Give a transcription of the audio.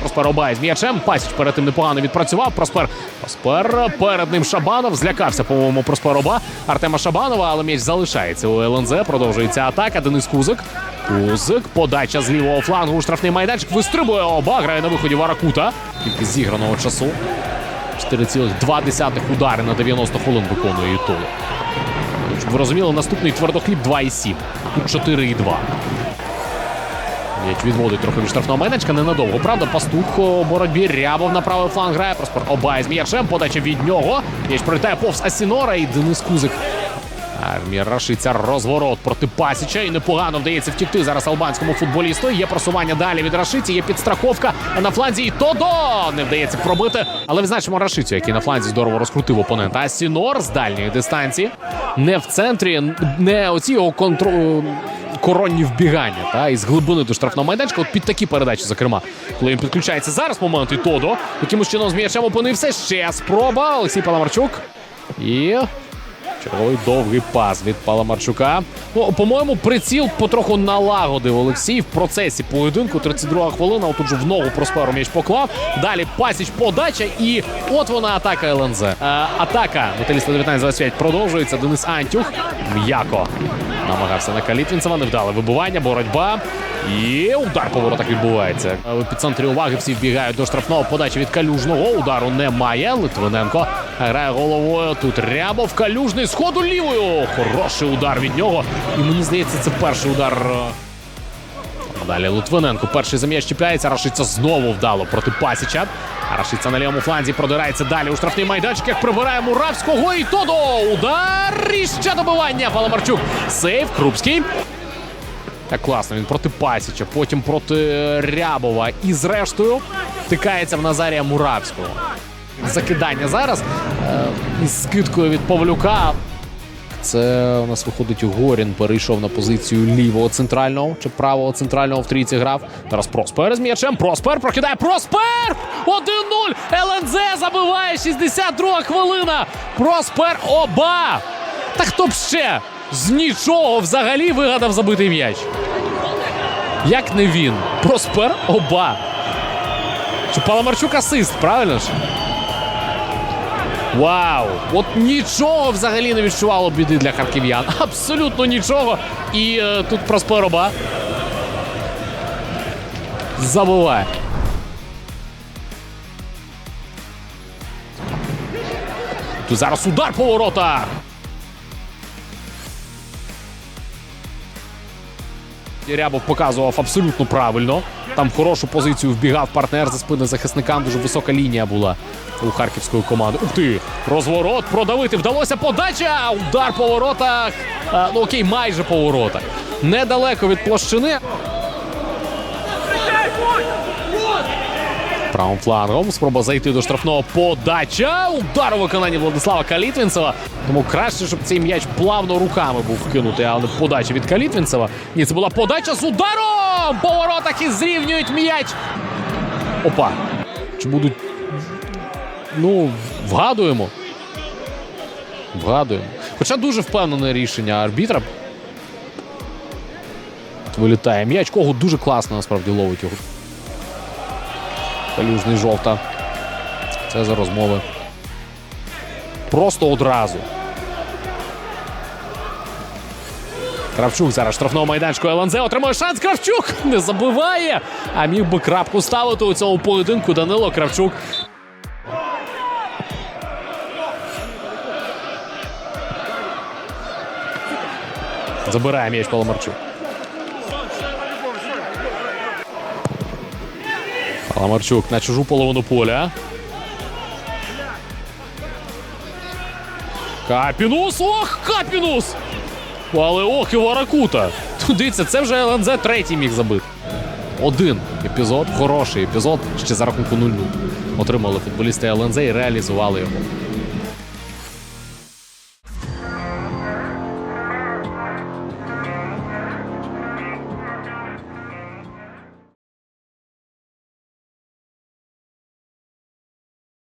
Проспер Обай з м'ячем. Пасіч перед тим непогано відпрацював. Проспер. Проспер перед ним Шабанов. Злякався, по-моєму, Проспер Оба. Артема Шабанова, але м'яч залишається у ЛНЗ. Продовжується атака. Денис Кузик. Кузик. Подача з лівого флангу у штрафний майданчик. Вистрибує Оба. Грає на виході Варакута. Тільки зіграного часу. 4,2 удари на 90 хвилин виконує Ітоло. Щоб ви розуміли, наступний твердохліб 2,7. Тут 4,2. М'яч відводить трохи від штрафного майданчика ненадовго. Правда, пастух у боротьбі Рябов на правий фланг грає. Проспор Обай з м'ячем. Подача від нього. М'яч пролітає повз Асінора і Денис Кузик. Армія Рашиця розворот проти Пасіча. І непогано вдається втікти зараз албанському футболісту. Є просування далі від Рашиці, є підстраховка на фланзі. І Тодо не вдається пробити. Але відзначимо Рашицю, який на фланзі здорово розкрутив опонента. А Сінор з дальньої дистанції. Не в центрі, не оці його контроль коронні вбігання та із глибини до штрафного майданчика. От під такі передачі, зокрема, коли він підключається зараз момент і Тодо, якимось чином з м'ячем опинився. Ще спроба. Олексій Паламарчук. І черговий довгий пас від Паламарчука. Ну, по-моєму, приціл потроху налагодив Олексій в процесі поєдинку. 32 хвилина. Отут же в ногу Просперу м'яч поклав. Далі пасіч подача. І от вона атака ЛНЗ. Е, атака металіста 19-25 продовжується. Денис Антюх м'яко намагався на Калітвінцева. Невдале вибивання, боротьба. І удар по воротах відбувається. Е, В епіцентрі уваги всі вбігають до штрафного подачі від калюжного. Удару немає. Литвиненко грає головою. Тут Рябов. Калюжний сходу лівою. Хороший удар від нього. І мені здається, це перший удар. е, Далі Лутвиненко перший за чіпляється. Рашиця знову вдало проти Пасіча. Рашиця на лівому фланзі продирається далі у штрафний майданчик. Як прибирає Муравського і Тодо. Удар і ще добивання. Паламарчук. Сейв. Крупський. Так класно, він проти Пасіча, потім проти Рябова. І зрештою тикається в Назарія Муравського. Закидання зараз е, із скидкою від Павлюка. Це у нас виходить Горін перейшов на позицію лівого центрального чи правого центрального в трійці грав. Зараз Проспер з м'ячем. Проспер прокидає Проспер! 1-0! ЛНЗ забиває 62 хвилина. Проспер оба! Та хто б ще з нічого взагалі вигадав забитий м'яч? Як не він? Проспер оба. Чи Паламарчук асист, правильно ж? Вау! От нічого взагалі не відчувало біди для харків'ян. Абсолютно нічого. І е, тут Проспер оба. Забуває. Тут зараз удар по воротах. Рябов показував абсолютно правильно. Там хорошу позицію вбігав партнер за спини захисникам. Дуже висока лінія була у харківської команди. Ух ти! Розворот продавити. Вдалося подача. Удар по воротах. А, ну окей, майже по воротах. Недалеко від площини. Правим флангом спроба зайти до штрафного подача. Удар у виконанні Владислава Калітвінцева. Тому краще, щоб цей м'яч плавно руками був вкинутий, а не подача від Калітвінцева. Ні, це була подача з ударом! По воротах і зрівнюють м'яч. Опа. Чи будуть. Ну, вгадуємо. Вгадуємо. Хоча дуже впевнене рішення арбітра. Вилітає м'яч, кого дуже класно насправді ловить його. Калюжний жовта. Це за розмови. Просто одразу. Кравчук зараз штрафного майданчику ЛНЗ отримує шанс. Кравчук не забиває. А міг би крапку ставити у цьому поєдинку Данило Кравчук. Забирає м'яч Паламарчук. Паламарчук на чужу половину поля. Капінус! Ох, Капінус! Але ох і Варакута. Дивіться, це вже ЛНЗ третій міг забити. Один епізод, хороший епізод. Ще за рахунку 0-0. Отримали футболісти ЛНЗ і реалізували його.